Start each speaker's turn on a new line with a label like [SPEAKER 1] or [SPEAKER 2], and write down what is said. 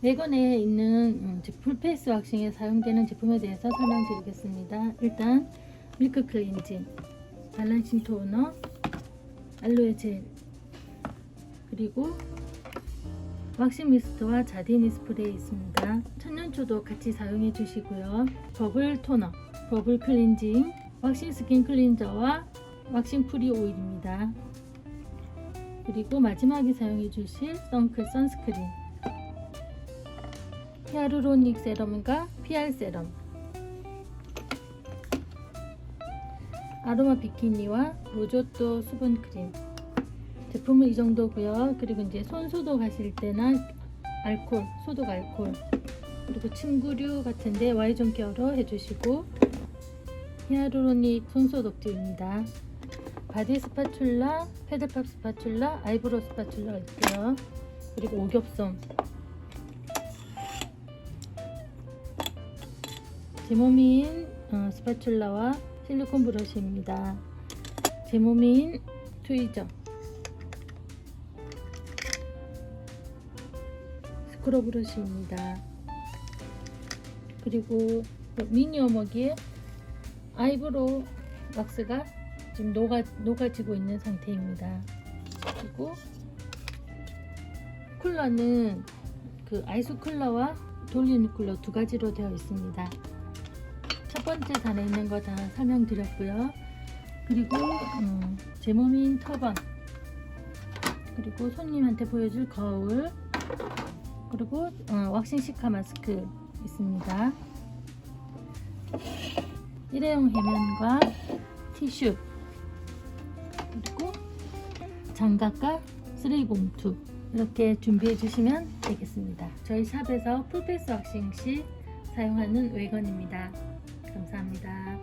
[SPEAKER 1] 외건에 있는 음, 제- 풀페이스 왁싱에 사용되는 제품에 대해서 설명드리겠습니다. 일단 밀크 클렌징, 발란싱 토너, 알로에 젤, 그리고 왁싱 미스트와 자디니 스프레이 있습니다. 천연초도 같이 사용해 주시고요. 버블 토너, 버블 클렌징, 왁싱 스킨 클렌저와 왁싱 프리 오일입니다. 그리고 마지막에 사용해 주실 선클 선스크린, 히아루로닉 세럼과 PR 세럼, 아로마 비키니와 로조또 수분 크림. 제품은 이 정도고요. 그리고 이제 손 소독 하실 때나 알콜, 소독 알콜, 그리고 침구류 같은데 Y존 케어로 해주시고 히아루로닉 손 소독제입니다. 바디 스파츌라, 패드팝 스파츌라, 아이브로우 스파츌라가 있고요. 그리고 오겹솜. 제모민 어, 스파츌라와 실리콘 브러쉬입니다. 제모민 트위저. 스크럽 브러쉬입니다. 그리고 미니 어머기에 아이브로우 왁스가 지금 녹아, 녹아지고 있는 상태입니다. 그리고 쿨러는 그 아이스 쿨러와 돌리는 쿨러 두 가지로 되어 있습니다. 첫 번째 단에 있는 거 다 설명드렸고요. 그리고 음, 제모민 터번 그리고 손님한테 보여줄 거울 그리고 어, 왁싱 시카 마스크 있습니다. 일회용 해면과 티슈 그리고 장갑과 쓰레기 봉투 이렇게 준비해 주시면 되겠습니다. 저희 샵에서 풀페이스 왁싱 시 사용하는 외건입니다. 감사합니다.